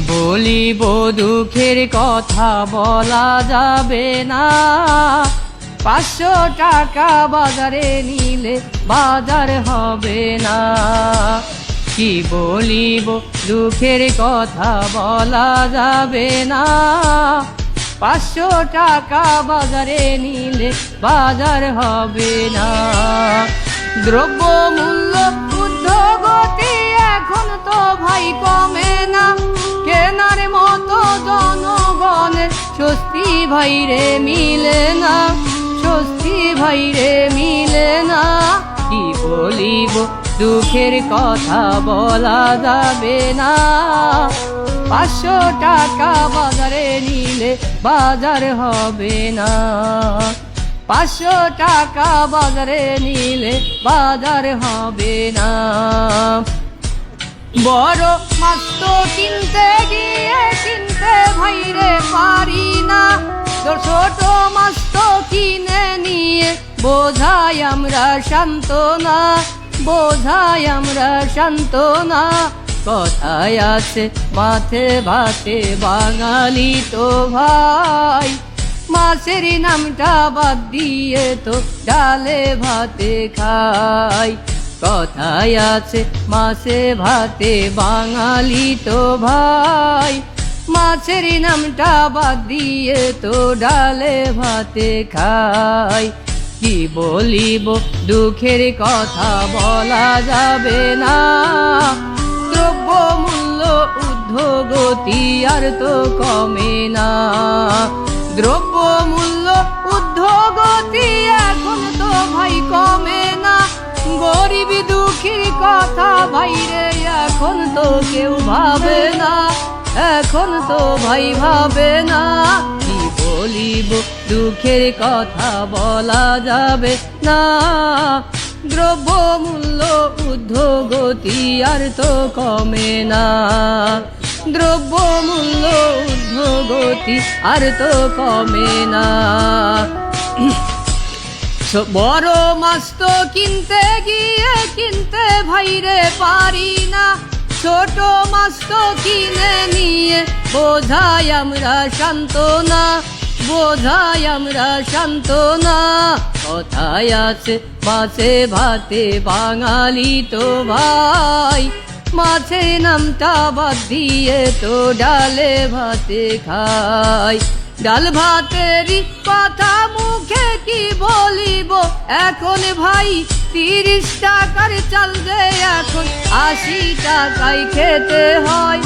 বলিব, দুঃখের কথা বলা যাবে না। পাঁচশো টাকা বাজারে নিলে বাজার হবে না। কি বলিব, দুঃখের কথা বলা যাবে না। পাঁচশো টাকা বাজারে নিলে বাজার হবে না। দ্রব্য মূল্য ঊর্ধ্বগতি এখন তো ভাই কমে না। ভাইরে মিলে না, স্বস্তি ভাইরে মিলে না। কি বলিব, দুঃখের কথা বলা যাবে না। পাঁচশো টাকা বাজারে নিলে বাজার হবে না। পাঁচশো টাকা বাজারে নিলে বাজার হবে না। বড় মাছ তো কিনতে গিয়ে কিনতে ভাইরে পারি না। তো ছোট মাছ তো কিনে নিয়ে, বোঝাই আমরা শান্ত না, বোঝাই আমরা শান্ত না। কথায় আছে মাথে ভাতে বাঙালি তো ভাই। মাছের নামটা বাদ দিয়ে তো ডালে ভাতে খাই। কথায় আছে, মাছে ভাতে বাঙালি তো ভাই। মাছের নামটা বাদ দিয়ে তো ডালে ভাতে খাই। কি বলিব, দুঃখের কথা বলা যাবে না। দ্রব্য মূল্য ঊর্ধ্বগতি আর তো কমে না। দ্রব্য মূল্য ঊর্ধ্বগতি এখন তো ভাই কমে না। গরিব দুঃখীর কথা ভাইরে এখন তো কেউ ভাবে না। এখন তো ভাই ভাবে না, কি বলিব? দুঃখের কথা বলা যাবে না। দ্রব্য মূল্য ঊর্ধ্বগতি আর তো কমে না। দ্রব্য মূল্য ঊর্ধ্বগতি আর তো কমে না। বড় মাছ তো কিনতে গিয়ে কিনতে ভাইরে পারি না। ছোট মাছ তো কিনে নিয়ে, বোঝাই আমরা শান্ত না, বোঝাই আমরা শান্ত না। কথায় আছে, মাছে ভাতে বাঙালি তো ভাই। মাছের নামটা বাদ দিয়ে তো ডালে ভাতে খাই। ডাল ভাতেরই কথা এখন ভাই তিরিশ টাকার চাল যে এখন আশি টাকায় খেতে হয়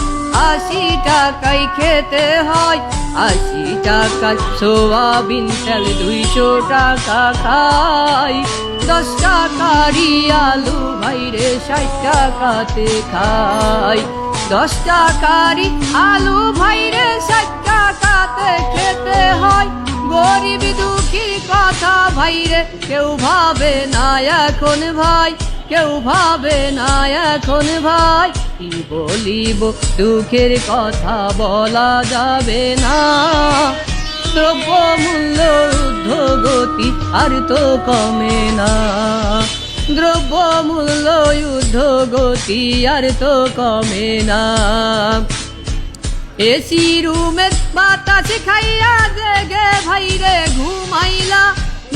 আশি টাকায় খেতে হয় আশি টাকার সোয়াবিন তেল দুইশো টাকা খাই দশ টাকারই আলু ভাইরে ষাট টাকাতে খাই দশ টাকারই আলু ভাইরে ষাট টাকাতে খেতে হয় গরিব দুঃখী কথা ভাইরে কেউ ভাবে না এখন ভাই, কেউ ভাবে না এখন ভাই। কি বলিব, দুঃখের কথা বলা যাবে না। দ্রব্য মূল্য ঊর্ধ্বগতি আর তো কমে না। দ্রব্য মূল্য ঊর্ধ্বগতি আর তো কমে না। এসি রুমের বাতাস খাইয়া ভাইরে ঘুমাইলা,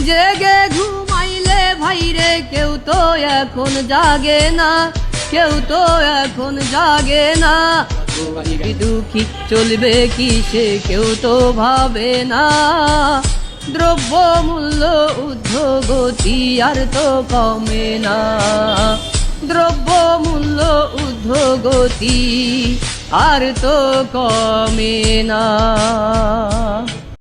জেগে ঘুমাইলে ভাইরে, কেউ তো এখন জাগে না, কেউ তো এখন জাগে না। দুঃখী চলবে কি সে কেউ তো ভাবে না। দ্রব্য মূল্য ঊর্ধ্বগতি আর তো কমে না। দ্রব্য মূল্য ঊর্ধ্বগতি আর তো কমে না।